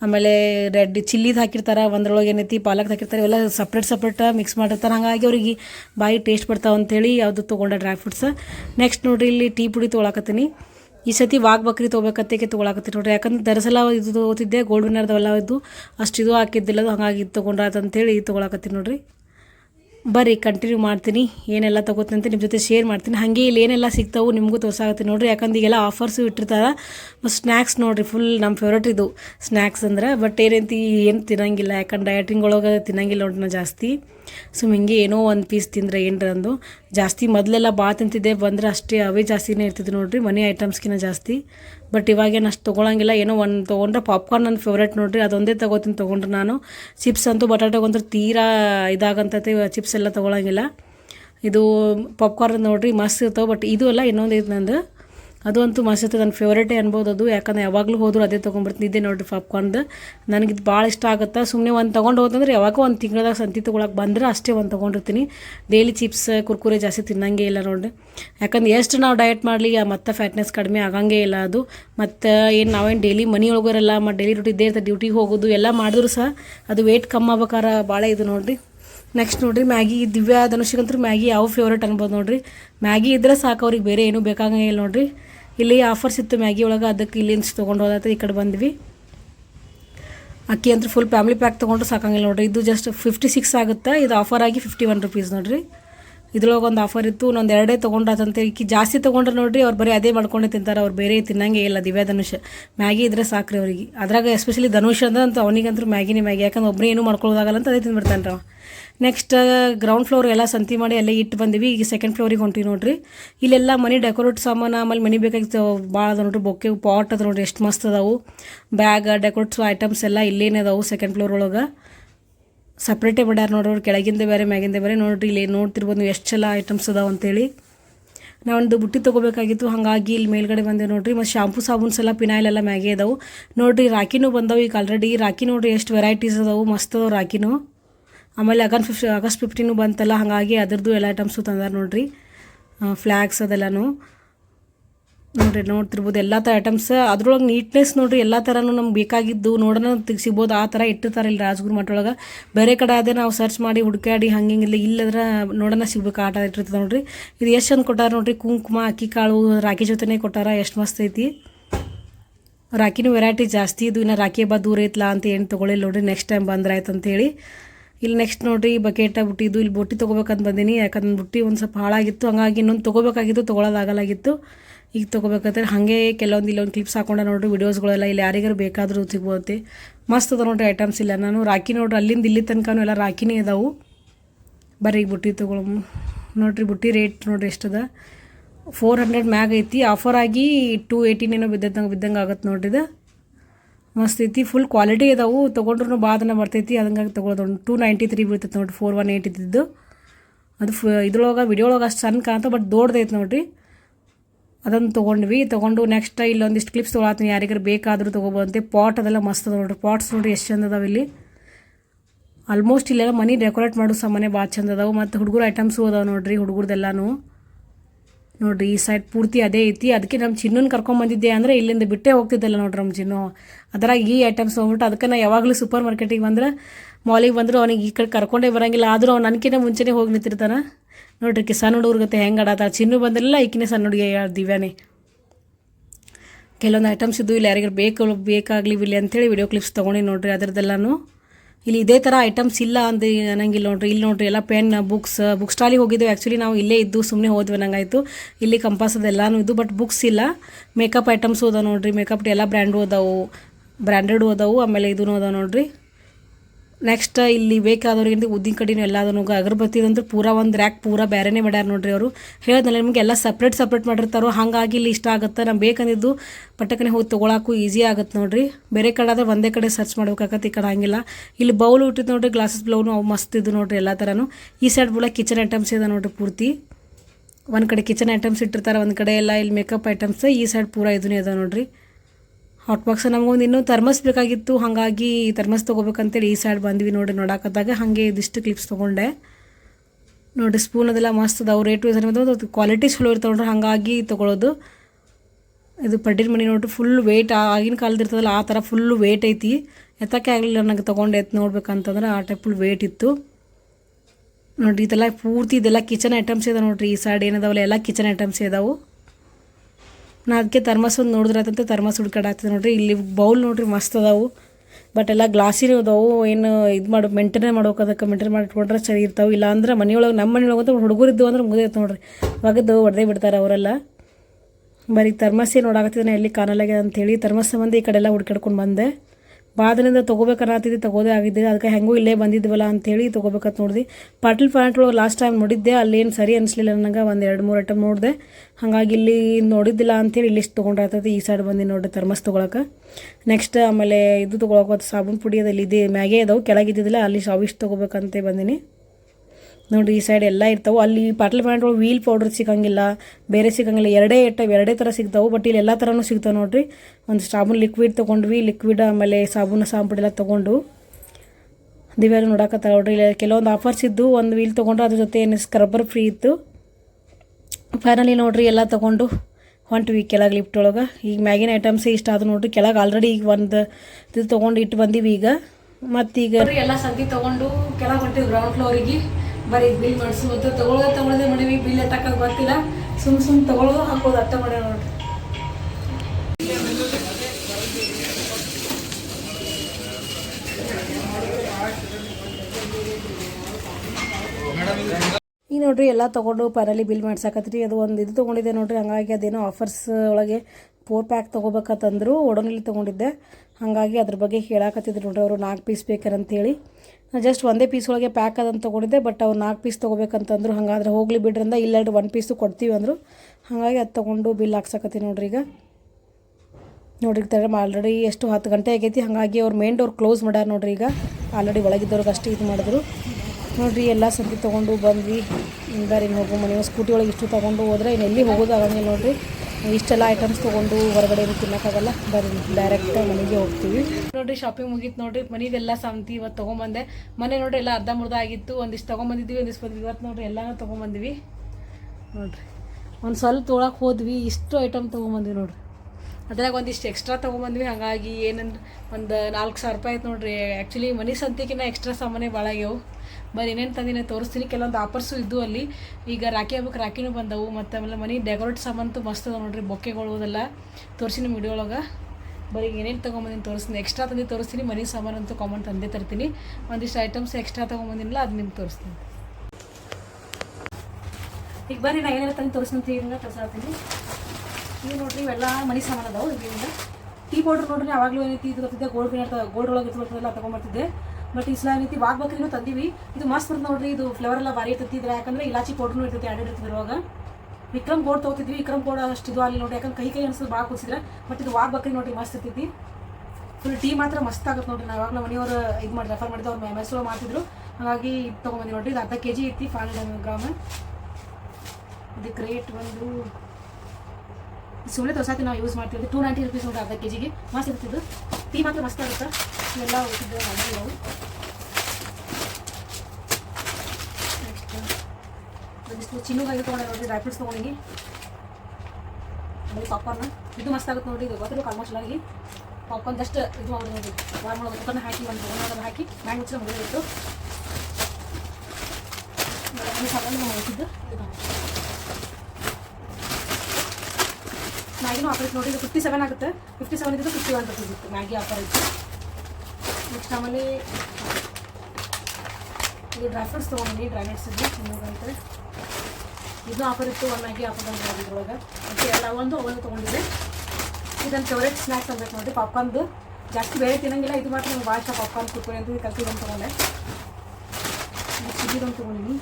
ಆಮೇಲೆ ರೆಡ್ ಚಿಲ್ಲಿದು ಹಾಕಿರ್ತಾರೆ, ಒಂದ್ರೊಳಗೆ ಏನೈತಿ ಪಾಲಕ್ ಹಾಕಿರ್ತಾರೆ, ಇವೆಲ್ಲ ಸಪ್ರೇಟ್ ಸಪ್ರೇಟ್ ಮಿಕ್ಸ್ ಮಾಡಿರ್ತಾರೆ. ಹಾಗಾಗಿ ಅವ್ರಿಗೆ ಬಾಯಿ ಟೇಸ್ಟ್ ಬರ್ತಾವೆ ಅಂತೇಳಿ ಯಾವುದು ತೊಗೊಂಡೆ ಡ್ರೈ ಫ್ರೂಟ್ಸ್ ನೆಕ್ಸ್ಟ್ ನೋಡಿರಿ ಇಲ್ಲಿ ಟೀ ಪುಡಿ ತೊಗೊಳಕತ್ತೀನಿ. ಈ ಸತಿ ವಾಗ್ ಬಕ್ರಿ ತೊಗೋಬೇಕತ್ತೇಕೆ ತೊಗೊಳಕತ್ತೀನಿ ನೋಡ್ರಿ. ಯಾಕಂದ್ರೆ ದರಸಲ ಇದು ತೊಗೋತಿದ್ದೆ ಗೋಲ್ಡ್ ವಿನ್ನರ್ದವೆಲ್ಲ ಇದು. ಅಷ್ಟು ಇದು ಹಾಕಿದ್ದಿಲ್ಲ ಅದು ಹಾಗಾಗಿ ಇದು ತೊಗೊಂಡ್ರಾತ ಅಂತೇಳಿ ಇದು ತೊಗೊಳಕತ್ತೀನಿ ನೋಡ್ರಿ. ಬರ್ರಿ ಕಂಟಿನ್ಯೂ ಮಾಡ್ತೀನಿ. ಏನೆಲ್ಲ ತಗೋತೀನಿ ಅಂತ ನಿಮ್ಮ ಜೊತೆ ಶೇರ್ ಮಾಡ್ತೀನಿ. ಹಾಗೆ ಇಲ್ಲಿ ಏನೆಲ್ಲ ಸಿಗ್ತಾವೆ ನಿಮಗೂ ತೋರ್ಸಾಗತ್ತೆ ನೋಡಿರಿ. ಯಾಕಂದ್ರೆ ಈಗೆಲ್ಲ ಆಫರ್ಸು ಇಟ್ಟಿರ್ತಾರೆ. ಮತ್ತು ಸ್ನ್ಯಾಕ್ಸ್ ನೋಡಿರಿ ಫುಲ್ ನಮ್ಮ ಫೇವ್ರೇಟ್ ಇದು. ಸ್ನ್ಯಾಕ್ಸ್ ಅಂದ್ರೆ ಬಟ್ ಏನಂತ, ಏನು ತಿನ್ನಂಗಿಲ್ಲ. ಯಾಕಂದ್ರೆ ಡಯಟಿಂಗ್ ಒಳಗೆ ತಿನ್ನಂಗಿಲ್ಲ ನೋಡ್ರಿ ನಾ ಜಾಸ್ತಿ. ಸೊ ಹಿಂಗೆ ಏನೋ ಒಂದು ಪೀಸ್ ತಿಂದರೆ ಏನರ ಅಂದು. ಜಾಸ್ತಿ ಮೊದಲೆಲ್ಲ ಬಾ ತಿಂತಿದ್ದೆ, ಬಂದರೆ ಅಷ್ಟೇ ಅವೇ ಜಾಸ್ತಿನೇ ಇರ್ತಿದ್ವು ನೋಡಿರಿ, ಮನಿ ಐಟಮ್ಸ್ಕಿನ್ನ ಜಾಸ್ತಿ. ಬಟ್ ಇವಾಗೇನು ಅಷ್ಟು ತೊಗೊಳಂಗಿಲ್ಲ, ಏನೋ ಒಂದು ತೊಗೊಂಡ್ರೆ ಪಾಪ್ಕಾರ್ನ್ ನನ್ನ ಫೇವ್ರೇಟ್ ನೋಡಿರಿ, ಅದೊಂದೇ ತೊಗೋತೀನಿ ತೊಗೊಂಡ್ರೆ ನಾನು. ಚಿಪ್ಸ್ ಅಂತೂ ಬಟಾಟೆ ಒಂದ್ರೆ ತೀರಾ ಇದಾಗಂತೈತೆ ಚಿಪ್ಸ್ ಎಲ್ಲ ತೊಗೊಳಂಗಿಲ್ಲ. ಇದು ಪಾಪ್ಕಾರ್ನ್ ನೋಡಿರಿ, ಮಸ್ತ್ ಇರ್ತಾವೆ ಬಟ್ ಇದು ಅಲ್ಲ ಇನ್ನೊಂದು ಇದು ನಂದು. ಅದು ಅಂತೂ ಮಸ್ತ್ ನನ್ನ ಫೇವ್ರೇಟೇ ಅನ್ಬೋದು ಅದು. ಯಾಕಂದ್ರೆ ಯಾವಾಗಲೂ ಹೋದ್ರು ಅದೇ ತೊಗೊಂಬರ್ತೀನಿ ಇದೇ ನೋಡ್ರಿ ಪಾಪ್ಕಾರ್ನ್ದು ಇದು ಭಾಳ ಇಷ್ಟ ಆಗುತ್ತೆ? ಸುಮ್ಮನೆ ಒಂದು ತೊಗೊಂಡು ಹೋದಂದ್ರೆ ಯಾವಾಗ ಒಂದು ತಿಂಗಳದಾಗ ಸಂತಿ ತೊಗೊಳಕ್ಕೆ ಬಂದ್ರೆ ಅಷ್ಟೇ ಒಂದು ತೊಗೊಂಡಿರ್ತೀನಿ. ಡೈಲಿ ಚಿಪ್ಸ್ ಕುರ್ಕುರೆ ಜಾಸ್ತಿ ತಿನ್ನಂಗೇ ಇಲ್ಲ ನೋಡಿ. ಯಾಕಂದ್ರೆ ಎಷ್ಟು ನಾವು ಡಯಟ್ ಮಾಡಲಿ ಮತ್ತೆ ಫ್ಯಾಟ್ನೆಸ್ ಕಡಿಮೆ ಆಗಂಗೇ ಇಲ್ಲ ಅದು. ಮತ್ತು ಏನು ನಾವೇನು ಡೈಲಿ ಮನಿ ಒಳಗೋರಲ್ಲ ಮತ್ತು ಡೈಲಿ ಡ್ಯೂಟಿ ಇದ್ದೇ ಇರ್ತದೆ. ಡ್ಯೂಟಿಗೆ ಹೋಗೋದು ಎಲ್ಲ ಮಾಡಿದ್ರು ಸಹ ಅದು ವೆಯ್ಟ್ ಕಮ್ಮಿ ಆಗ್ಬೇಕಾರ ಭಾಳ ಇದು ನೋಡಿರಿ. ನೆಕ್ಸ್ಟ್ ನೋಡಿರಿ, ಮ್ಯಾಗಿ, ದಿವ್ಯಾ ಧನುಷಿಗಂತೂ ಮ್ಯಾಗಿ ಯಾವ ಫೇವ್ರೇಟ್ ಅನ್ಬೋದು ನೋಡಿರಿ. ಮ್ಯಾಗಿ ಇದ್ರೆ ಸಾಕು, ಅವ್ರಿಗೆ ಬೇರೆ ಏನೂ ಬೇಕಾಗಂಗಿಲ್ಲ ನೋಡ್ರಿ. ಇಲ್ಲಿ ಆಫರ್ಸ್ ಇತ್ತು ಮ್ಯಾಗಿ ಒಳಗೆ, ಅದಕ್ಕೆ ಇಲ್ಲಿಂದ ತೊಗೊಂಡು ಹೋದಾತ ಈ ಕಡೆ ಬಂದ್ವಿ. ಅಕ್ಕಿ ಅಂತೂ ಫುಲ್ ಫ್ಯಾಮಿಲಿ ಪ್ಯಾಕ್ ತೊಗೊಂಡ್ರೆ ಸಾಕಂಗಿಲ್ಲ ನೋಡ್ರಿ. ಇದು ಜಸ್ಟ್ ಫಿಫ್ಟಿ ಸಿಕ್ಸ್ ಆಗುತ್ತೆ? ಇದು ಆಫರ್ ಆಗಿ ಫಿಫ್ಟಿ ಒನ್ ರುಪೀಸ್ ನೋಡ್ರಿ. ಇದ್ರೊಳಗೆ ಒಂದು ಆಫರ್ ಇತ್ತು, ಇನ್ನೊಂದು ಎರಡೇ ತೊಗೊಂಡಾತಂತೆ ಈಕಿ ಜಾಸ್ತಿ ತೊಗೊಂಡ್ರೆ ನೋಡ್ರಿ, ಅವ್ರು ಬರೀ ಅದೇ ಮಾಡ್ಕೊಂಡೇ ತಿಂತಾರೆ, ಅವ್ರು ಬೇರೆ ತಿನ್ನಂಗೆ ಇಲ್ಲ, ದಿವ್ಯಾ ಧನುಷ್. ಮ್ಯಾಗಿ ಇದ್ರೆ ಸಾಕ್ರಿ ಅವ್ರಿಗೆ. ಅದ್ರಾಗ ಎಸ್ಪೆಷಲಿ ಧನುಷ್ ಅಂದ್ರೆ ಅಂತ ಅವನಿಗಂತೂ ಮ್ಯಾಗಿನೇ ಮ್ಯಾಗಿ. ಯಾಕಂದ್ರೆ ಒಬ್ಬನೇ ಏನು ಮಾಡ್ಕೊಳ್ಳೋದಾಗಲ್ಲ ಅಂತ ಅದೇ ತಿಂದ್ಬಿಡ್ತಾನೆ ಅವ. ನೆಕ್ಸ್ಟ್ ಗ್ರೌಂಡ್ ಫ್ಲೋರ್ ಎಲ್ಲ ಸಂತಿ ಮಾಡಿ ಎಲ್ಲ ಇಟ್ಟು ಬಂದಿವಿ. ಈಗ ಸೆಕೆಂಡ್ ಫ್ಲೋರಿಗೆ ಹೊಂಟಿವಿ ನೋಡ್ರಿ. ಇಲ್ಲೆಲ್ಲ ಮನೆ ಡೆಕೋರೇಟ್ ಸಾಮಾನು ಆಮೇಲೆ ಮನೆ ಬೇಕಾಗಿತ್ತು. ಭಾಳ ಅದ ನೋಡ್ರಿ. ಬೊಕ್ಕೆ ಪಾಟ್ ಅದ ನೋಡ್ರಿ. ಎಷ್ಟು ಮಸ್ತ್ ಅದಾವು. ಬ್ಯಾಗ್ ಡೆಕೋರೇಟ್ಸ್ ಐಟಮ್ಸ್ ಎಲ್ಲ ಇಲ್ಲೇನೇ ಅದಾವು ಸೆಕೆಂಡ್ ಫ್ಲೋರ್ ಒಳಗೆ. ಸಪ್ರೇಟೇ ಮಾಡ್ಯಾರ ನೋಡ್ರಿ ಕೆಳಗಿಂದ ಬೇರೆ, ಮ್ಯಾಗಿಂದ ಬೇರೆ. ನೋಡ್ರಿ, ಇಲ್ಲಿ ನೋಡ್ತಿರ್ಬೋದು ನೀವು ಎಷ್ಟು ಚಲ ಐಟಮ್ಸ್ ಅದಾವೆ ಅಂತೇಳಿ. ನಾವೊಂದು ಬುಟ್ಟಿ ತೊಗೋಬೇಕಾಗಿತ್ತು. ಹಾಗಾಗಿ ಇಲ್ಲಿ ಮೇಲ್ಗಡೆ ಬಂದೆ ನೋಡ್ರಿ. ಮತ್ತು ಶಾಂಪು ಸಾಬೂನ್ಸ್ ಎಲ್ಲ ಪಿನಾಯಿಲ್ ಎಲ್ಲ ಮ್ಯಾಗೆ ಅದಾವು. ನೋಡ್ರಿ ರಾಕಿನೂ ಬಂದವು ಈಗ ಆಲ್ರೆಡಿ ರಾಕಿ ನೋಡ್ರಿ, ಎಷ್ಟು ವೆರೈಟೀಸ್ ಅದಾವು. ಮಸ್ತ್ ಅದಾವು ರಾಕಿನೂ ಆಮೇಲೆ ಅಗನ್ ಫಿಫ್ಟಿ ಆಗಸ್ಟ್ ಫಿಫ್ಟೀನು ಬಂತಲ್ಲ, ಹಾಗಾಗಿ ಅದರದ್ದು ಎಲ್ಲ ಐಟಮ್ಸು ತಂದಾರ ನೋಡ್ರಿ. ಫ್ಲ್ಯಾಗ್ಸ್ ಅದೆಲ್ಲನೂ. ನೋಡ್ರಿ, ನೋಡ್ತಿರ್ಬೋದು ಎಲ್ಲ ಥರ ಐಟಮ್ಸ್ ಅದ್ರೊಳಗೆ ನೀಟ್ನೆಸ್ ನೋಡ್ರಿ, ಎಲ್ಲ ಥರನೂ ನಮ್ಗೆ ಬೇಕಾಗಿದ್ದು ನೋಡೋಣ ಸಿಗ್ಬೋದು. ಆ ಥರ ಇಟ್ಟಿರ್ತಾರೆ ಇಲ್ಲಿ ರಾಜಗುರು ಮಠ ಒಳಗೆ ಬೇರೆ ಕಡೆ ಅದೇ ನಾವು ಸರ್ಚ್ ಮಾಡಿ ಹುಡುಕಾಡಿ ಹಂಗೆ ಹಿಂಗಿಲ್ಲ ಇಲ್ಲದ್ರ ನೋಡೋಣ ಸಿಗ್ಬೇಕು. ಆಟ ಇಟ್ಟಿರ್ತದೆ ನೋಡ್ರಿ. ಇದು ಎಷ್ಟು ಚಂದ ಕೊಟ್ಟಾರ ನೋಡ್ರಿ. ಕುಂಕುಮ, ಅಕ್ಕಿ ಕಾಳು, ರಾಖಿ ಜೊತೆನೇ ಕೊಟ್ಟಾರ, ಎಷ್ಟು ಮಸ್ತ್ ಐತಿ. ರಾಕಿನೂ ವೆರೈಟಿ ಜಾಸ್ತಿ ಇದು ಇನ್ನು ರಾಖಿ ಹಬ್ಬ ದೂರ ಐತ್ಲಾ ಅಂತ ಏನು ತೊಗೊಳಿಲ್ಲ ನೋಡ್ರಿ. ನೆಕ್ಸ್ಟ್ ಟೈಮ್ ಬಂದ್ರೆ ಆಯ್ತು ಅಂತೇಳಿ ಇಲ್ಲಿ ನೆಕ್ಸ್ಟ್ ನೋಡ್ರಿ ಬಕೆಟ ಬುಟ್ಟಿದು, ಇಲ್ಲಿ ಬುಟ್ಟಿ ತೊಗೋಬೇಕಂತ ಬಂದೀನಿ. ಯಾಕಂದ್ರೆ ಬುಟ್ಟಿ ಒಂದು ಸ್ವಲ್ಪ ಹಾಳಾಗಿತ್ತು. ಹಂಗಾಗಿ ಇನ್ನೊಂದು ತೊಗೋಬೇಕಾಗಿತ್ತು, ತೊಗೊಳೋದಾಗಲಾಗಿತ್ತು. ಈಗ ತೊಗೋಬೇಕಂದ್ರೆ ಹಾಗೆ ಕೆಲವೊಂದು ಇಲ್ಲೊಂದು ಕ್ಲಿಪ್ಸ್ ಹಾಕೊಂಡೆ ನೋಡ್ರಿ ವಿಡಿಯೋಸ್ಗಳೆಲ್ಲ ಇಲ್ಲಿ ಯಾರಿಗಾರು ಬೇಕಾದರೂ ಸಿಗ್ಬೋತಿ. ಮಸ್ತ್ ಅದ ನೋಡ್ರಿ ಐಟಮ್ಸ್ ಇಲ್ಲ. ನಾನು ರಾಕಿ ನೋಡ್ರಿ, ಅಲ್ಲಿಂದ ಇಲ್ಲಿ ತನಕ ಎಲ್ಲ ರಾಕಿನೇ ಇದಾವೆ. ಬರ್ರಿ ಈಗ ಬುಟ್ಟಿ ತೊಗೊಳ ನೋಡ್ರಿ ಬುಟ್ಟಿ ರೇಟ್ ನೋಡ್ರಿ ಎಷ್ಟದ. ಫೋರ್ ಹಂಡ್ರೆಡ್ ಮ್ಯಾಗ್ ಐತಿ. ಆಫರ್ ಆಗಿ ಟೂ ಏಯ್ಟೀನೇನೋ ಬಿದ್ದಂಗೆ ಬಿದ್ದಂಗೆ ಆಗತ್ತೆ ನೋಡ್ರಿ ಇದು. ಮಸ್ತ್ ಐತಿ ಫುಲ್ ಕ್ವಾಲಿಟಿ ಇದಾವು. ತೊಗೊಂಡ್ರೂ ಭಾಳ ಬರ್ತೈತಿ. ಅದಂಗಾಗಿ ತೊಗೊಳೋದು ಟೂ ನೈಂಟಿ ತ್ರೀ ಬೀಳ್ತೈತೆ ನೋಡಿರಿ ಫೋರ್ ಒನ್ ಏಯ್ಟ್ ಇದ್ದಿದ್ದು. ಅದು ಫ ಇದ್ರೊಳಗೆ ವಿಡಿಯೋ ಒಳಗೆ ಅಷ್ಟು ಸಣ್ಣ ಕಾಣ್ತ ಬಟ್ ದೊಡ್ಡದೈತೆ ನೋಡಿರಿ. ಅದನ್ನು ತೊಗೊಂಡ್ವಿ. ತೊಗೊಂಡು ನೆಕ್ಸ್ಟ್ ಇಲ್ಲೊಂದಿಷ್ಟು ಕ್ಲಿಪ್ಸ್ ತೊಗೊಳತ್ತೀನಿ. ಯಾರಿಗಾರು ಬೇಕಾದರೂ ತೊಗೊಬೋದಂತೆ. ಪಾಟ್ ಅದೆಲ್ಲ ಮಸ್ತ್ ಅದ ನೋಡ್ರಿ. ಪಾಟ್ಸ್ ನೋಡ್ರಿ, ಎಷ್ಟು ಚಂದ ಅದಾವೆ ಇಲ್ಲಿ. ಆಲ್ಮೋಸ್ಟ್ ಇಲ್ಲೆಲ್ಲ ಮನಿ ಡೆಕೋರೇಟ್ ಮಾಡೋ ಸಾಮಾನೆ ಭಾಳ ಚಂದ ಅದಾವೆ. ಮತ್ತು ಹುಡುಗರು ಐಟಮ್ಸು ಅದಾವೆ ನೋಡಿರಿ, ಹುಡುಗರ್ದೆಲ್ಲನೂ. ನೋಡ್ರಿ, ಈ ಸೈಡ್ ಪೂರ್ತಿ ಅದೇ ಐತಿ. ಅದಕ್ಕೆ ನಮ್ಮ ಚಿನ್ನನ್ ಕರ್ಕೊಂಬಂದಿದ್ದೆ ಅಂದರೆ ಇಲ್ಲಿಂದ ಬಿಟ್ಟೇ ಹೋಗ್ತಿದ್ದಲ್ಲ ನೋಡ್ರಿ ನಮ್ಮ ಚಿನ್ನು. ಅದರಾಗ ಈ ಐಟಮ್ಸ್ ಹೋಗ್ಬಿಟ್ಟು ಅದಕ್ಕೆ ನಾ ಯಾವಾಗಲೂ ಸೂಪರ್ ಮಾರ್ಕೆಟಿಗೆ ಬಂದ್ರೆ ಮಾಲಿಗೆ ಬಂದರೂ ಅವನಿಗೆ ಈ ಕಡೆ ಕರ್ಕೊಂಡೇ ಬರಂಗಿಲ್ಲ. ಆದರೂ ಅವ್ನು ನನಗಿಂತ ಮುಂಚೆನೇ ಹೋಗಿ ನಿಂತಿರ್ತಾನೆ. ನೋಡ್ರಿ, ಕಿ ಸಣ್ಣ ಗತೆ ಹೆಂಗೆ ಆಡಾತ ಚಿನ್ನು ಬಂದಿರಲಿಲ್ಲ, ಈಕಿನೇ ಸಣ್ಣ ಹುಡುಗಿ ದಿವ್ಯಾನೇ. ಕೆಲವೊಂದು ಐಟಮ್ಸ್ ಇದ್ದು ಇಲ್ಲಿ ಯಾರಿಗಾರು ಬೇಕು ಬೇಕಾಗಲಿ ಇಲ್ಲಿ ಅಂತೇಳಿ ವಿಡಿಯೋ ಕ್ಲಿಪ್ಸ್ ತೊಗೊಂಡು ನೋಡ್ರಿ ಅದರದ್ದೆಲ್ಲನೂ. ಇಲ್ಲಿ ಇದೇ ಥರ ಐಟಮ್ಸ್ ಇಲ್ಲ ಅಂತ ಅನ್ನಂಗಿಲ್ಲ ನೋಡ್ರಿ, ಇಲ್ಲಿ ನೋಡ್ರಿ ಎಲ್ಲ ಪೆನ್ ಬುಕ್ಸ್ ಬುಕ್ ಸ್ಟಾಲಿಗೆ ಹೋಗಿದ್ದೆವು. ಆ್ಯಕ್ಚುಲಿ ನಾವು ಇಲ್ಲೇ ಇದ್ದು ಸುಮ್ಮನೆ ಹೋದ್ವಿ ನಂಗಾಯಿತು. ಇಲ್ಲಿ ಕಂಪಾಸ್ ಅದೆಲ್ಲನೂ ಇದ್ದು ಬಟ್ ಬುಕ್ಸ್ ಇಲ್ಲ. ಮೇಕಪ್ ಐಟಮ್ಸು ಅದಾವ ನೋಡ್ರಿ ಮೇಕಪ್ ಎಲ್ಲ ಬ್ರ್ಯಾಂಡು ಅದಾವು ಬ್ರ್ಯಾಂಡೆಡ್ ಅದಾವು ಆಮೇಲೆ ಇದೂ ಅದಾವೆ ನೋಡ್ರಿ. ನೆಕ್ಸ್ಟ್ ಇಲ್ಲಿ ಬೇಕಾದವ್ರಿಗೆ ಉದ್ದಿನ ಕಡಿನೂ ಅಗರಬತ್ತಿ ಅಂದ್ರೆ ಪೂರಾ ಒಂದು ರ್ಯಾಕ್ ಪೂರಾ ಬೇರೆನೇ ಮಾಡ್ಯಾರ ನೋಡ್ರಿ ಅವರು. ಹೇಳಿದ್ನಲ್ಲ, ನಿಮಗೆ ಎಲ್ಲ ಸಪ್ರೇಟ್ ಸಪ್ರೇಟ್ ಮಾಡಿರ್ತಾರೋ, ಹಾಗಾಗಿ ಇಲ್ಲಿ ಇಷ್ಟ ಆಗುತ್ತೆ. ನಮ್ಗೆ ಬೇಕಂದಿದ್ದು ಪಟಕನೆ ಹೋಗಿ ತೊಗೊಳಕ್ಕೂ ಈಸಿ ಆಗುತ್ತೆ ನೋಡ್ರಿ. ಬೇರೆ ಕಡೆ ಆದ್ರೆ ಒಂದೇ ಕಡೆ ಸರ್ಚ್ ಮಾಡ್ಬೇಕಾಗತ್ತೆ, ಈ ಕಡೆ ಹಂಗಿಲ್ಲ. ಇಲ್ಲಿ ಬೌಲ್ ಇಟ್ಟಿದ್ದು ನೋಡ್ರಿ ಗ್ಲಾಸಸ್ ಬ್ಲೌನು ಅವು ಮಸ್ತ್ ಇದ್ದು ನೋಡ್ರಿ ಎಲ್ಲ ಥರನೂ ಈ ಸೈಡ್ ಬುಳ ಕಿಚನ್ ಐಟಮ್ಸ್ ಇದೆ ನೋಡ್ರಿ ಪೂರ್ತಿ. ಒಂದು ಕಡೆ ಕಿಚನ್ ಐಟಮ್ಸ್ ಇಟ್ಟಿರ್ತಾರೆ, ಒಂದು ಕಡೆ ಎಲ್ಲ ಇಲ್ಲಿ ಮೇಕಪ್ ಐಟಮ್ಸ್ ಈ ಸೈಡ್ ಪೂರಾ ಇದನ್ನೇ ಇದೆ ನೋಡ್ರಿ. ಹಾಟ್ ಬಾಕ್ಸ್ ನಮಗೊಂದು ಇನ್ನೂ ಥರ್ಮಸ್ ಬೇಕಾಗಿತ್ತು. ಹಾಗಾಗಿ ಥರ್ಮಸ್ ತೊಗೋಬೇಕಂತೇಳಿ ಈ ಸೈಡ್ ಬಂದ್ವಿ ನೋಡಿ ನೋಡಾಕತ್ತಾಗ. ಹಾಗೆ ಇದಿಷ್ಟು ಕ್ಲಿಪ್ಸ್ ತೊಗೊಂಡೆ. ನೋಡಿ ಸ್ಪೂನ್ ಅದೆಲ್ಲ ಮಸ್ತ್ ಅದಾವೆ. ರೇಟು ಅದು ಕ್ವಾಲಿಟಿ ಚಲೋ ಇರ್ತಾವೆ ನೋಡ್ರಿ. ಹಾಗಾಗಿ ತೊಗೊಳೋದು. ಇದು ಪಡ್ಡಿನ ಮನೆ ನೋಡ್ರಿ ಫುಲ್ ವೇಟ್ ಆಗಿನ ಕಾಲದ ಇರ್ತದಲ್ಲ, ಆ ಥರ ಫುಲ್ ವೇಟ್ ಐತಿ. ಎತ್ತಕ್ಕೆ ಆಗಲಿಲ್ಲ ನನಗೆ ತೊಗೊಂಡು, ಎತ್ತು ನೋಡ್ಬೇಕಂತಂದ್ರೆ ಆ ಟೈಪ್ ಫುಲ್ ವೇಟ್ ಇತ್ತು. ನೋಡಿರಿ, ಇದೆಲ್ಲ ಪೂರ್ತಿ ಇದೆಲ್ಲ ಕಿಚನ್ ಐಟಮ್ಸ್ ಇದೆ ನೋಡ್ರಿ. ಈ ಸೈಡ್ ಏನದಾವಲ್ಲ ಎಲ್ಲ ಕಿಚನ್ ಐಟಮ್ಸ್ ಇದಾವು. ನಾ ಅದಕ್ಕೆ ಥರ್ಮಸ್ ಒಂದು ನೋಡಿದ್ರೆ ಆತಂತೆ ಥರ್ಮಸ್ ಹುಡ್ಕಾಡಾಗ್ತದೆ ನೋಡ್ರಿ. ಇಲ್ಲಿ ಬೌಲ್ ನೋಡ್ರಿ, ಮಸ್ತ್ ಅದಾವು. ಬಟ್ ಎಲ್ಲ ಗ್ಲಾಸಿನೂ ಅದಾವು, ಏನು ಇದು ಮಾಡಿ ಮೇಂಟೈನ್ ಮಾಡ್ಬೇಕು ಅದಕ್ಕೆ ಮೇಂಟೈನ್ ಮಾಡಿಟ್ಕೊಂಡ್ರೆ ಸರಿ ಇರ್ತಾವೆ. ಇಲ್ಲ ಅಂದ್ರೆ ಮನೆಯೊಳಗೆ ನಮ್ಮ ಮನೆಯೊಳಗೆ ಅಂತ ಹುಡುಗರು ಇದ್ದು ಅಂದ್ರೆ ಮುಗಿದೈತೆ ನೋಡ್ರಿ. ಒಗದು ಒಡೆದೇ ಬಿಡ್ತಾರೆ ಅವರೆಲ್ಲ. ಬರೀ ಥರ್ಮಸ್ಸೇ ನೋಡಾಕತ್ತಿದ್ದಾನೆ ಎಲ್ಲಿ ಕಾಣಲಾಗ್ಯದ ಅಂತೇಳಿ ಥರ್ಮಸ್ ಸಂಬಂಧ ಈ ಕಡೆ ಎಲ್ಲ ಹುಡ್ಕಾಡ್ಕೊಂಡು ಬಂದೆ. ಬಾದನಿಂದ ತೊಗೋಬೇಕನ್ನತ್ತಿದ್ದೆ ತಗೋದೇ ಆಗಿದ್ದೆ. ಅದಕ್ಕೆ ಹೆಂಗೂ ಇಲ್ಲೇ ಬಂದಿದ್ವಲ್ಲ ಅಂತೇಳಿ ತೊಗೋಬೇಕಂತ ನೋಡಿದೆ ಪಾಟೀಲ್ ಪ್ಯಾಂಟ್ ಒಳಗೆ ಲಾಸ್ಟ್ ಟೈಮ್ ನೋಡಿದ್ದೆ. ಅಲ್ಲಿ ಏನು ಸರಿ ಅನಿಸ್ಲಿಲ್ಲ ನನಗೆ ಒಂದು ಎರಡು ಮೂರು ಐಟಮ್ ನೋಡಿದೆ. ಹಾಗಾಗಿ ಇಲ್ಲಿ ನೋಡಿದ್ದಿಲ್ಲ ಅಂತೇಳಿ ಇಲ್ಲಿ ಇಷ್ಟು ತೊಗೊಂಡ್ರಾಗ್ತದೆ ಈ ಸೈಡ್ ಬಂದು ನೋಡಿ ಥರ್ಮಸ್ ತೊಗೊಳಕ್ಕೆ. ನೆಕ್ಸ್ಟ್ ಆಮೇಲೆ ಇದು ತೊಗೊಳಕ್ಕೆ ಸಾಬೂನು ಪುಡಿ ಅದಲ್ಲಿ ಇದೆ. ಮ್ಯಾಗೆ ಅದಾವು. ಕೆಳಗಿದ್ದಿದ್ದಿಲ್ಲ. ಅಲ್ಲಿ ಶಾವಿಷ್ಟು ತೊಗೋಬೇಕಂತ ಬಂದೀನಿ. ನೋಡಿರಿ ಈ ಸೈಡ್ ಎಲ್ಲ ಇರ್ತಾವೆ. ಅಲ್ಲಿ ಪಾಟ್ಲ್ ಒಳಗೆ ವೀಲ್ ಪೌಡರ್ ಸಿಗಂಗಿಲ್ಲ, ಬೇರೆ ಸಿಗಂಗಿಲ್ಲ. ಎರಡೇ ಇಟ್ಟವೆ ಎರಡೇ ಥರ ಸಿಗ್ತಾವೆ ಬಟ್ ಇಲ್ಲಿ ಎಲ್ಲ ಥರನೂ ಸಿಗ್ತಾವೆ ನೋಡಿರಿ. ಒಂದು ಸಾಬೂನು ಲಿಕ್ವಿಡ್ ತೊಗೊಂಡ್ವಿ ಲಿಕ್ವಿಡ್ ಆಮೇಲೆ ಸಾಬೂನು ಸಾಂಪುಡಿ ಎಲ್ಲ ತೊಗೊಂಡು. ದಿವ್ಯಾರು ನೋಡಕತ್ತಾರ ನೋಡ್ರಿ, ಇಲ್ಲಿ ಕೆಲವೊಂದು ಆಫರ್ಸ್ ಇದ್ದು, ಒಂದು ವೀಲ್ ತೊಗೊಂಡ್ರೆ ಅದ್ರ ಜೊತೆ ಏನು ಸ್ಕ್ರಬ್ಬರ್ ಫ್ರೀ ಇತ್ತು. ಫೈನಲಿ ನೋಡ್ರಿ, ಎಲ್ಲ ತೊಗೊಂಡು ಹೊಂಟ್ವಿ ಕೆಳಗೆ ಲಿಫ್ಟ್ ಒಳಗೆ. ಈಗ ಮ್ಯಾಗಿನ ಐಟಮ್ಸ್ ಇಷ್ಟ ಆದ್ರು ನೋಡ್ರಿ, ಕೆಳಗೆ ಆಲ್ರೆಡಿ ಈಗ ಒಂದು ಇದು ತೊಗೊಂಡು ಇಟ್ಟು ಬಂದೀವಿ ಈಗ. ಮತ್ತೀಗ ಎಲ್ಲ ಸಂತಿ ತೊಗೊಂಡು ಕೆಳಗೆ ಹೊಂಟಿವಿ ಗ್ರೌಂಡ್ ಫ್ಲೋರಿಗೆ ಬರೀ ಬಿಲ್ ಮಾಡಿಸು ಮತ್ತು ತಗೊಳ್ಳೋದೆ ತೊಗೊಳೋದೇ ಮಾಡೀವಿ, ಬಿಲ್ ಎತ್ತಕ್ಕಾಗ ಗೊತ್ತಿಲ್ಲ ಸುಮ್ ಸುಮ್ ತಗೊಳ್ಳೋದು ಹಾಕೋದು ಅರ್ಥ ಮಾಡ್ಯ ನೋಡ್ರಿ. ಈಗ ನೋಡ್ರಿ, ಎಲ್ಲ ತೊಗೊಂಡು ಪರಲ್ಲಿ ಬಿಲ್ ಮಾಡ್ಸಾಕತ್ರಿ. ಅದು ಒಂದು ಇದು ತೊಗೊಂಡಿದ್ದೆ ನೋಡ್ರಿ, ಹಂಗಾಗಿ ಅದೇನೋ ಆಫರ್ಸ್ ಒಳಗೆ ಫೋರ್ ಪ್ಯಾಕ್ ತೊಗೋಬೇಕಂತಂದ್ರು ಒಡೋನಲ್ಲಿ ತೊಗೊಂಡಿದ್ದೆ. ಹಾಗಾಗಿ ಅದ್ರ ಬಗ್ಗೆ ಹೇಳಾಕತ್ತಿದ್ರು ನೋಡ್ರಿ ಅವರು, ನಾಲ್ಕು ಪೀಸ್ ಬೇಕಂತೇಳಿ ನಾನು ಜಸ್ಟ್ ಒಂದೇ ಪೀಸ್ ಒಳಗೆ ಪ್ಯಾಕ್ ಅದಂತ ತೊಗೊಂಡಿದ್ದೆ ಬಟ್ ಅವ್ರು ನಾಲ್ಕು ಪೀಸ್ ತೊಗೋಬೇಕಂತಂದ್ರು ಹಂಗಾದ್ರೆ ಹೋಗ್ಲಿ ಬಿಡ್ರಿಂದ ಇಲ್ಲೆರಡು ಒನ್ ಪೀಸು ಕೊಡ್ತೀವಿ ಅಂದರು. ಹಾಗಾಗಿ ಅದು ತೊಗೊಂಡು ಬಿಲ್ ಹಾಕ್ಸಕತ್ತೀನಿ ನೋಡ್ರಿ ಈಗ. ನೋಡಿರ್ತಾರೆ ಆಲ್ರೆಡಿ ಎಷ್ಟು ಹತ್ತು ಗಂಟೆ ಆಗೈತಿ, ಹಾಗಾಗಿ ಅವ್ರು ಮೇನ್ ಡೋರ್ ಕ್ಲೋಸ್ ಮಾಡ್ಯಾರ ನೋಡ್ರಿ ಈಗ. ಆಲ್ರೆಡಿ ಒಳಗಿದ್ದವ್ರಿಗೆ ಅಷ್ಟು ಇದು ಮಾಡಿದ್ರು. ನೋಡ್ರಿ ಎಲ್ಲ ಸಂತಿ ತೊಗೊಂಡು ಬಂದ್ವಿ. ಹಿಂಗಾರಿ ಹೋಗೋ ಮನೆ ಸ್ಕೂಟಿ ಒಳಗೆ ಇಷ್ಟು ತೊಗೊಂಡು ಹೋದ್ರೆ ಇನ್ನು ಎಲ್ಲಿ ಹೋಗೋದು ನೋಡ್ರಿ. ಇಷ್ಟೆಲ್ಲ ಐಟಮ್ಸ್ ತೊಗೊಂಡು ಹೊರಗಡೆ ತಿನ್ನೋಕ್ಕಾಗಲ್ಲ. ಬರೀ ಡೈರೆಕ್ಟ್ ಮನೆಗೆ ಹೋಗ್ತೀವಿ. ನೋಡ್ರಿ ಶಾಪಿಂಗ್ ಮುಗೀತು ನೋಡ್ರಿ. ಮನೆದೆಲ್ಲ ಸಂತಿ ಇವತ್ತು ತೊಗೊಂಬಂದೆ. ಮನೆ ನೋಡ್ರಿ, ಎಲ್ಲ ಅರ್ಧ ಮುರ್ಧ ಆಗಿತ್ತು. ಒಂದಿಷ್ಟು ತೊಗೊಂಬಂದಿದ್ವಿ, ಒಂದಿಷ್ಟು ಬಂದ್ವಿ ಇವತ್ತು ನೋಡ್ರಿ, ಎಲ್ಲನೂ ತೊಗೊಂಬಂದ್ವಿ. ನೋಡ್ರಿ. ಒಂದು ಸ್ವಲ್ಪ ತೊಗೊಳಕ್ಕೆ ಹೋದ್ವಿ. ಇಷ್ಟು ಐಟಮ್ ತೊಗೊಂಬಂದ್ವಿ ನೋಡ್ರಿ. ಅದ್ರಾಗ ಒಂದಿಷ್ಟು ಎಕ್ಸ್ಟ್ರಾ ತೊಗೊಂಬಂದ್ವಿ. ಹಾಗಾಗಿ ಏನಂದ್ರೆ ಒಂದು ನಾಲ್ಕು ಸಾವಿರ ರೂಪಾಯಿ ಆಯ್ತು ನೋಡ್ರಿ. ಆ್ಯಕ್ಚುಲಿ ಮನೆ ಸಂತಿಕಿನ್ನ ಎಕ್ಸ್ಟ್ರಾ ಸಾಮಾನೇ ಭಾಳ ಆಗ್ಯಾವು. ಬರೀ ಏನೇನು ತಂದಿನ ತೋರಿಸ್ತೀನಿ. ಕೆಲವೊಂದು ಆಫರ್ಸು ಇದ್ದು ಅಲ್ಲಿ. ಈಗ ರಾಖಿ ಹಬ್ಬಕ್ಕೆ ರಾಖಿನೂ ಬಂದವು. ಮತ್ತು ಆಮೇಲೆ ಮನೆ ಡೆಕೋರೇಟ್ ಸಾಮಾನು ಮಸ್ತ್ ಅದಾವೆ ನೋಡ್ರಿ. ಬೊಕ್ಕೆಗಳು ಅದೆಲ್ಲ ನಿಮ್ಮ ವಿಡಿಯೋ ಒಳಗೆ. ಬರೀ ಏನೇನು ತೊಗೊಂಬಂದಿನಿ ತೋರಿಸ್ತೀನಿ. ಎಕ್ಸ್ಟ್ರಾ ತಂದು ತೋರಿಸ್ತೀನಿ. ಮನೆ ಸಾಮಾನು ಅಂತೂ ಕಾಮನ್ ತಂದೆ ತರ್ತೀನಿ. ಒಂದಿಷ್ಟು ಐಟಮ್ಸ್ ಎಕ್ಸ್ಟ್ರಾ ತೊಗೊಂಬಂದಿನಿಲ್ಲ, ಅದು ನಿಮ್ಗೆ ತೋರಿಸ್ತೀನಿ. ಈಗ ಬರ್ರಿ ನಾ ಏನೆಲ್ಲ ತಂದು ತೋರಿಸ್ತೀನಿ ಈಗ ತೋರಿಸ್ತೀನಿ ಈಗ ನೋಡ್ರಿ ಇವೆಲ್ಲ ಮನೆ ಸಾಮಾನು ಅದಾವೆ ಟೀ ಪೌಡ್ರ್ ನೋಡ್ರಿ ಯಾವಾಗಲೂ ಏನೈತಿ ಇದು ಬರ್ತಿದ್ದೆ ಗೋಲ್ಡ್ ಗೋಲ್ಡ್ ಒಳಗೆ ಇದು ಬರ್ತದಲ್ಲ ತೊಗೊಂಬರ್ತಿದ್ದೆ. ಬಟ್ ಈ ಸಲ ಏನೈತಿ ವಾಗ್ಬಕ್ರಿನೂ ತಂದೀವಿ. ಇದು ಮಸ್ತ್ ಬರ್ತದೆ ನೋಡ್ರಿ, ಇದು ಫ್ಲೇವರ್ ಎಲ್ಲ ಭಾರಿ ಇರ್ತೈತಿ ಇದ್ರ ಯಾಕಂದ್ರೆ ಇಲಾಚಿ ಪೌಡ್ರು ಇರ್ತೈತಿ ಆ್ಯಡ್ ಇರ್ತದೆ ಇರುವಾಗ ವಿಕ್ರಮ್ ಬೋರ್ಡ್ ತೊಗೊತಿದ್ವಿ ವಿಕ್ರಮ್ ಬೋರ್ಡ್ ಅಷ್ಟು ಇದು ಅಲ್ಲಿ ನೋಡಿ ಯಾಕಂದ್ರೆ ಕೈ ಕೈ ಅನ್ಸೋದು ಭಾಳ ಕುಡಿಸಿದ್ರೆ. ಬಟ್ ಇದು ವಾಗ್ಬಕ್ರಿ ನೋಡ್ರಿ, ಮಸ್ತ್ ಇರ್ತೈತಿ. ಫುಲ್ ಟೀ ಮಾತ್ರ ಮಸ್ತ್ ಆಗುತ್ತೆ ನೋಡ್ರಿ. ನಾವು ಯಾವಾಗ ಮನೆಯವರು ಇದು ಮಾಡಿ ರೆಫರ್ ಮಾಡಿದ್ರು ಅವ್ರು ಮೆಸರು ಮಾಡ್ತಿದ್ರು. ಹಾಗಾಗಿ ಇದು ತೊಗೊಂಬಂದಿ ನೋಡ್ರಿ. ಇದು ಅರ್ಧ ಕೆ ಜಿ ಐತಿ ಫೈವ್ ಹಂಡ್ರೆಡ್ ಗ್ರಾಮ್ ರೇಟ್ ಒಂದು ಸುಮ್ಮನೆ ತೋಸಾತಿ ನಾವು ಯೂಸ್ ಮಾಡ್ತೀವಿ. ಟೂ ನೈಂಟಿ ರುಪೀಸ್ ನೋಡ್ರಿ, ಅರ್ಧ ಕೆ ಜಿಗೆ ಮಸ್ತ್ ಇರ್ತಿದ್ದು ಟೀ ಮಾತ್ರ ಮಸ್ತ್ ಆಗುತ್ತೆ? ಎಲ್ಲ ಉಳಿಸಿದ್ದು ಮನೆ ನಾವು ನೆಕ್ಸ್ಟ್ ಒಂದಿಷ್ಟು ಚಿನ್ನಗಾಗಿ ತೊಗೊಂಡೆ ನೋಡಿ ಡ್ರೈ ಫ್ರೂಟ್ಸ್ ತೊಗೊಂಡಿನಿ. ಆಮೇಲೆ ಪಾಪ್ಕಾರ್ನ್ ಇದು ಮಸ್ತ್ ಆಗುತ್ತೆ ನೋಡಿ ಇದು ಗೊತ್ತಿರೋ ಆಲ್ಮೋಸ್ಟ್ ಆಗಿ ಪಾಪ್ಕಾರ್ನ್ ಜಸ್ಟ್ ಇದು ಮಾಡಿ ನೋಡಿ ಮಾಡೋದು ಕುಕ್ಕರ್ನ ಹಾಕಿ, ಒಂದು ತೊಗೊಂಡು ಹಾಕಿ, ಮ್ಯಾಂಗ್ ಮುಚ್ಚಿ ಮುಗಿದಿತ್ತು ಉಳಿಸಿದ್ದು ಮ್ಯಾಗಿನೂ ನೋಡಿ ಇದು ಫಿಫ್ಟಿ ಸೆವೆನ್ ಆಗುತ್ತೆ. ಫಿಫ್ಟಿ ಸೆವೆನ್ ಇದ್ದು ಫಿಫ್ಟಿ ಒನ್ ರುಪೀಸ್ ಇತ್ತು. ಮ್ಯಾಗಿ ಆಫರ್ ಇತ್ತು. ನೆಕ್ಸ್ಟ್ ಆಮೇಲೆ ಇದು ಡ್ರೈ ಫ್ರೂಟ್ಸ್ ತೊಗೊಂಡಿನಿ ಡ್ರೈ ನಟ್ಸ್ ಇದ್ದು ಚೆನ್ನಾಗಂತೆ ಇದು ಆಫರ್ ಇತ್ತು ಒನ್ ನೈಂಟಿ ಆಫರ್ ಇದ್ರೊಳಗೆ ಮತ್ತು ಎಲ್ಲ ಒಂದು ಒಂದು ತೊಗೊಂಡಿದ್ದೆ. ಇದನ್ನು ಫೇವ್ರೇಟ್ ಸ್ನ್ಯಾಕ್ಸ್ ಅನ್ಬೇಕು ನೋಡಿರಿ ಪಾಪ್ಕಾರ್ನ್ದು ಜಾಸ್ತಿ ಬೇರೆ ತಿನ್ನಂಗಿಲ್ಲ. ಇದು ಮಾತ್ರ ನಂಗೆ ಭಾಳ ಇಷ್ಟ ಪಾಪ್ಕಾರ್ನ್ ಕುರ್ಕುರಿ ಅಂತ. ಕಲ್ತಿದ್ದೊಂದು ತೊಗೊಂಡೆ. ಇದೊಂದು ತೊಗೊಂಡಿನಿ.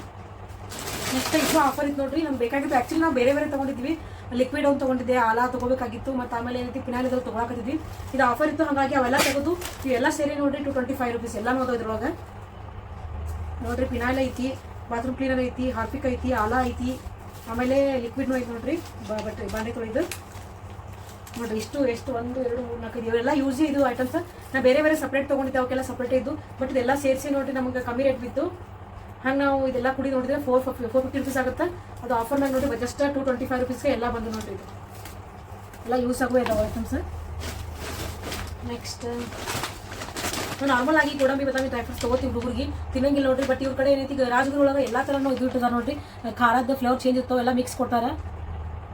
ನೆಕ್ಸ್ಟ್ ಇದು ಆಫರ್ ಇತ್ತು ನೋಡ್ರಿ. ನಮ್ಗೆ ಬೇಕಾಗಿತ್ತು ಆ್ಯಕ್ಚುಲಿ ನಾವು ಬೇರೆ ಬೇರೆ ತೊಗೊಂಡಿದ್ವಿ. ಲಿಕ್ವಿಡ್ ಒಂದು ತೊಗೊಂಡಿದ್ದೆ. ಆಲ ತೊಗೋಬೇಕಾಗಿತ್ತು. ಮತ್ತು ಆಮೇಲೆ ಏನೈತಿ? ಪಿನಾಲ್ ಇದ್ರಲ್ಲಿ ತೊಗೊಳಕತ್ತಿದ್ವಿ. ಇದು ಆಫರ್ ಇತ್ತು. ಹಾಗಾಗಿ ಅವೆಲ್ಲ ತೆಗೆದು ಇವೆಲ್ಲ ಸೇರಿ ನೋಡ್ರಿ ಟು ಟ್ವೆಂಟಿ ಫೈವ್ ರುಪೀಸ್ ಎಲ್ಲ ನೋಡೋದು ಇದ್ರೊಳಗೆ. ನೋಡ್ರಿ ಪಿನಾಲ್ ಐತಿ ಬಾತ್ರೂಮ್ ಕ್ಲೀನರ್ ಐತಿ, ಹಾರ್ಪಿಕ್ ಐತಿ, ಆಲ ಐತಿ. ಆಮೇಲೆ ಲಿಕ್ವಿಡ್ ಐತೆ ನೋಡ್ರಿ. ಬಟ್ ಬಾಂಡೆ ತೊಳಿದು ನೋಡ್ರಿ, ಇಷ್ಟು, ಎಷ್ಟು, ಒಂದು, ಎರಡು, ಮೂರು, ನಾಲ್ಕು ಇವೆಲ್ಲ ಯೂಸ್ ಇದು ಐಟಮ್ಸ್ ನಾ ಬೇರೆ ಬೇರೆ ಸಪ್ರೇಟ್ ತೊಗೊಂಡಿದ್ದೆ, ಅವಕ್ಕೆಲ್ಲ ಸಪ್ರೇಟ್ ಇದ್ದು. ಬಟ್ ಇದೆಲ್ಲ ಸೇರಿಸಿ ನೋಡ್ರಿ, ನಮಗೆ ಕಮ್ಮಿ ರೇಟ್ ಬಿತ್ತು. ಹಂಗೆ ನಾವು ಇದೆಲ್ಲ ಕುಡಿ ನೋಡಿದ್ರೆ four fifty four fifty rupees ಆಗುತ್ತೆ. ಅದು ಆಫರ್ ಮೇಲೆ ನೋಡಿ ಜಸ್ಟ್ ಟು ಟ್ವೆಂಟಿ ಫೈವ್ ರುಪೀಸ್ಗೆ ಎಲ್ಲ ಬಂದು ನೋಡ್ರಿ ಇದು. ಎಲ್ಲ ಯೂಸ್ ಆಗುವ ಇದಾವೆ ಐಟಮ್ಸ್ ನೆಕ್ಸ್ಟ್ ನಾರ್ಮಲ್ ಆಗಿ ಗೋಡಂಬಿ, ಬದಾಮಿ ಡ್ರೈ ಫ್ರೂಟ್ಸ್ ತೊಗೋತೀವಿ ಹುಡುಗರಿಗೆ. ತಿನ್ನಂಗಿಲ್ಲ ನೋಡ್ರಿ ಬಟ್ ಇವ್ರ ಕಡೆ ಏನೈತಿ ಈಗ ಒಳಗೆ ಎಲ್ಲ ಥರನೂ ಇದು ಇಟ್ಟಿದ್ದಾರೆ ನೋಡ್ರಿ. ಖಾರದ ಫ್ಲೇವರ್ ಚೇಂಜ್ ಇತ್ತು ಎಲ್ಲ ಮಿಕ್ಸ್ ಕೊಡ್ತಾರೆ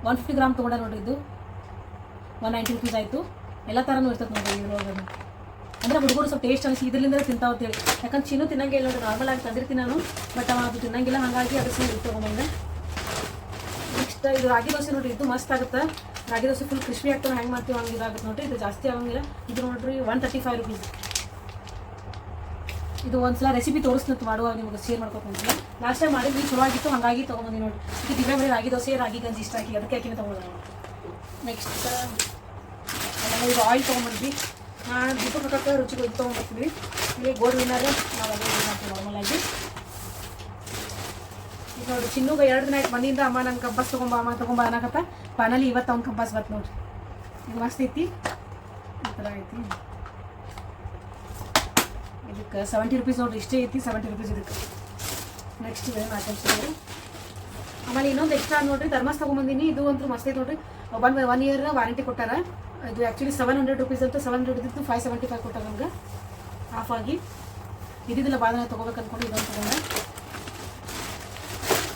ಒನ್ ಫಿಫ್ಟಿ ಗ್ರಾಮ್ ತೊಗೊಂಡೆ ನೋಡ್ರಿ ಇದು. ಒನ್ ನೈಂಟಿ ರುಪೀಸ್ ಆಯಿತು. ಎಲ್ಲ ಥರನೂ ಇರ್ತದೆ ನೋಡ್ರಿ ಇದ್ರೊಳಗೆ ಅಂದ್ರೆ ಹುಡುಗರು ಸ್ವಲ್ಪ ಟೇಸ್ಟ್ ಅನಿಸಿ ಇದರಿಂದ ತಿಂತಾವ ಅಂತೇಳಿ ಯಾಕಂದ್ರೆ ಚೀನು ತಿನ್ನಂಗಿಲ್ಲ ನೋಡ್ರಿ ನಾರ್ಮಲ್ ಆಗಿ ತಂದಿರ್ತೀನಿ ನಾನು. ಬಟ್ ಅವ ಅದು ತಿನ್ನಂಗಿಲ್ಲ, ಹಾಗಾಗಿ ಅದಕ್ಕೆ ಇದು ತೊಗೊಂಬಂದೆ ನೆಕ್ಸ್ಟ್ ಇದು ರಾಗಿ ದೋಸೆ ನೋಡ್ರಿ, ಇದು ಮಸ್ತ್ ಆಗುತ್ತೆ. ರಾಗಿ ದೋಸೆ ಫುಲ್ ಕ್ರಿಸ್ಪಿ ಆಗ್ತದೆ ಹೆಂಗೆ ಮಾಡ್ತೀವಿ, ಹಂಗೆ ಇದಾಗುತ್ತೆ ನೋಡ್ರಿ. ಇದು ಜಾಸ್ತಿ ಆಗಂಗಿಲ್ಲ. ಇದು ನೋಡ್ರಿ ಒನ್ ತರ್ಟಿ ಫೈವ್ ರುಪೀಸ್ ಇದು ಒಂದ್ಸಲ ರೆಸಿಪಿ ತೋರಿಸ್ನಂತ ಮಾಡುವಾಗ ನಿಮಗೆ ಶೇರ್ ಮಾಡ್ಕೊತೀನಿ ಲಾಸ್ಟ್ ಟೈಮ್ ಮಾಡಿದ್ವಿ ಚಲೋ ಆಗಿತ್ತು, ಹಾಗಾಗಿ ತೊಗೊಂಡು ನೋಡಿ. ಇದು ದಿವ್ಯ ಬರೀ ರಾಗಿ ದೋಸೆ, ರಾಗಿ ಗಂಜಿ ಇಷ್ಟ ಹಾಕಿ, ಅದಕ್ಕೆ ಹಾಕಿನ ತೊಗೊಂಡು ನೆಕ್ಸ್ಟ್ ಇದು ಆಯಿಲ್ ತೊಗೊಂಬಂದ್ವಿ. ನಾನು ದೀಪ ಪ್ರಕಾರ ರುಚಿ ಇದು ತೊಗೊಂಡ್ಬರ್ತೀವಿ ಇಲ್ಲಿ ಗೋಲ್ಡ್ ವಿನ್ನರ್ ನಾವು ಅದೇ ಯೂಸ್ ಮಾಡ್ತೀವಿ ನಾರ್ಮಲ್ ಆಗಿ. ಈಗ ನೋಡಿ, ಚಿನ್ನುಗ ಎರಡು ದಿನ ಆಯ್ತು ಮನೆಯಿಂದ ಅಮ್ಮ ನಂಗೆ ಕಂಪಾಸ್ ತೊಗೊಂಬ, ಅಮ್ಮ ತೊಗೊಂಬ ಅನ್ನಕತ್ತ. ಫೈನಲಿ ಇವತ್ತು ಅವ್ನ ಕಂಪಾಸ್ ಬತ್ತು ನೋಡ್ರಿ. ಮಸ್ತ್ ಐತಿ. ಈ ಥರ ಐತಿ. ಇದಕ್ಕೆ ಸೆವೆಂಟಿ ರುಪೀಸ್ ನೋಡ್ರಿ, ಇಷ್ಟೇ ಐತಿ ಸೆವೆಂಟಿ ರುಪೀಸ್ ಇದಕ್ಕೆ. ನೆಕ್ಸ್ಟ್ ಏನು ಐಟಮ್ಸ್ ನೋಡ್ರಿ? ಆಮೇಲೆ ಇನ್ನೊಂದು ಎಕ್ಸ್ಟ್ರಾ ನೋಡ್ರಿ ಧರ್ಮಸ್ ತೊಗೊಂಬಂದಿನಿ, ಇದು ಅಂತೂ ಮಸ್ತ್ ನೋಡ್ರಿ. ಒನ್ ಒನ್ ಇಯರ್ ವಾರಂಟಿ ಕೊಟ್ಟಾರ. ಇದು ಆ್ಯಕ್ಚುಲಿ ಸೆವೆನ್ ಹಂಡ್ರೆಡ್ ರುಪೀಸ್ ಅಂತ ಸೆವೆನ್ ಹಂಡ್ರೆಡ್ ಇದ್ದು ಫೈವ್ ಸೆವೆಂಟಿ ಫೈವ್ ಕೊಟ್ಟಾರ ನಮ್ಗೆ. ಆಫ್ ಆಗಿ. ಇದಿದ್ದಿಲ್ಲ ಬಾಧನ ತೊಗೋಬೇಕು ಅಂದ್ಕೊಂಡು ಇದೊಂದು ತೊಗೊಂಡೆ.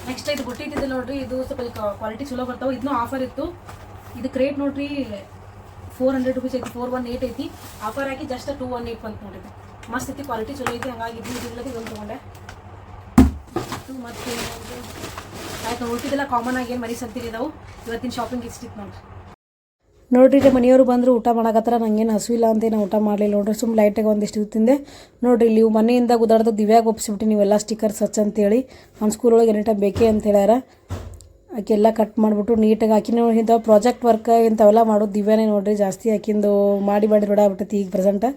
ನೆಕ್ಸ್ಟ್ ಇದು ಬುಟ್ಟಿ ಇದ್ದಿದ್ದು ನೋಡ್ರಿ, ಇದು ಸ್ವಲ್ಪ ಕ್ವಾಲಿಟಿ ಚಲೋ ಬರ್ತಾವೆ. ಇದನ್ನೂ ಆಫರ್ ಇತ್ತು. ಇದಕ್ಕೆ ರೇಟ್ ನೋಡ್ರಿ ಫೋರ್ ಹಂಡ್ರೆಡ್ ರುಪೀಸ್ ಐತಿ ಫೋರ್ ಒನ್ ಏಯ್ಟ್ ಐತಿ. ಆಫರ್ ಹಾಕಿ ಜಸ್ಟ್ ಟೂ ಒನ್ ಏಯ್ಟ್ ಬಂತು ನೋಡಿದ್ದು ಮಸ್ತ್ ಐತಿ ಕ್ವಾಲಿಟಿ ಚಲೋ ಐತಿ ಹಂಗಾಗಿ ಇದು ಇದಿಲ್ಲದೆ ಇದೊಂದು ತೊಗೊಂಡೆ. ಇದು ಮತ್ತೆ ಆಯ್ತು ಉಳ್ತಿದ್ದೆಲ್ಲ ಕಾಮನ್ ಆಗಿ ಏನು ಮರಿ ಸಂತೀರಿ ಇದಾವು. ಇವತ್ತಿನ ಶಾಪಿಂಗ್ ಇಷ್ಟಿತ್ತು ನೋಡ್ರಿ ನೋಡ್ರಿ ಮನೆಯವರು ಬಂದರು ಊಟ ಮಾಡಕತ್ತಾರ, ನಂಗೇನು ಹಸುವಿಲ್ಲ ಅಂತ ನಾನು ಊಟ ಮಾಡಲಿಲ್ಲ. ನೋಡ್ರಿ ಸುಮ್ಮನೆ ಲೈಟಾಗಿ ಒಂದಿಷ್ಟು ತಿಂದೆ. ನೋಡ್ರಿ ಇಲ್ಲಿ ಮನೆಯಿಂದ ಗುದಾಡ್ದು ದಿವ್ಯಾಗ ಒಪ್ಪಿಸ್ಬಿಟ್ಟು ನೀವೆಲ್ಲ ಸ್ಟಿಕರ್ಸ್ ಹಚ್ಚ ಅಂತೇಳಿ. ನಮ್ಮ ಸ್ಕೂಲ್ ಒಳಗೆ ಎನಿ ಬೇಕೇ ಅಂತ ಹೇಳ್ಯಾರ. ಆಕೆಲ್ಲ ಕಟ್ ಮಾಡಿಬಿಟ್ಟು ನೀಟಾಗಿ ಆಕಿನ ಇಂಥವು ಪ್ರಾಜೆಕ್ಟ್ ವರ್ಕ್ ಇಂಥವೆಲ್ಲ ಮಾಡೋದು ದಿವ್ಯಾನೇ ನೋಡಿರಿ. ಜಾಸ್ತಿ ಆಕಿಂದು ಮಾಡಿ ಮಾಡಿ ಬಿಟ್ಟೈತಿ ಈಗ ಪ್ರೆಸೆಂಟ್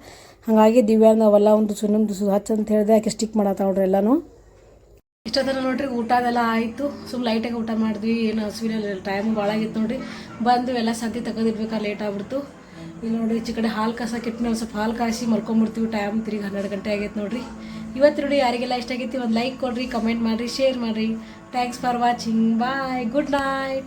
ಹಾಗಾಗಿ ದಿವ್ಯಾನ ಅವೆಲ್ಲ ಒಂದು ಸುನ್ನೊಂದು ಹಚ್ಚ ಅಂತ ಹೇಳಿದೆ ಆಕೆ ಸ್ಟಿಕ್ ಮಾಡತ್ತ ನೋಡ್ರಿ ಎಲ್ಲಾನು. ಇಷ್ಟೊತ್ತರ ನೋಡ್ರಿ ಊಟ ಅದೆಲ್ಲ ಆಯಿತು. ಸುಮ್ ಲೈಟಾಗಿ ಊಟ ಮಾಡಿದ್ವಿ. ಏನು ಹಸುವಿನ ಟೈಮ್ ಭಾಳ ಆಗಿತ್ತು ನೋಡ್ರಿ. ಬಂದು ಎಲ್ಲ ಸಂತಿ ತೆಗೆದಿರ್ಬೇಕಾ ಲೇಟ್ ಆಗ್ಬಿಡ್ತು. ಇಲ್ಲಿ ನೋಡ್ರಿ ಈಚೆ ಕಡೆ ಹಾಲು ಕಾಸಕ್ಕಿಟ್ಟು ನಾವು ಸ್ವಲ್ಪ ಹಾಲು ಕಾಸಿ ಮಲ್ಕೊಂಬಿಡ್ತೀವಿ. ಟೈಮ್ ತಿರುಗಿ ಹನ್ನೆರಡು ಗಂಟೆ ಆಗೈತೆ ನೋಡ್ರಿ. ಇವತ್ತು ನೋಡಿ ಯಾರಿಗೆಲ್ಲ ಇಷ್ಟ ಆಗೈತಿ ಒಂದು ಲೈಕ್ ಕೊಡ್ರಿ ಕಮೆಂಟ್ ಮಾಡಿರಿ ಶೇರ್ ಮಾಡಿರಿ. Thanks for watching bye good night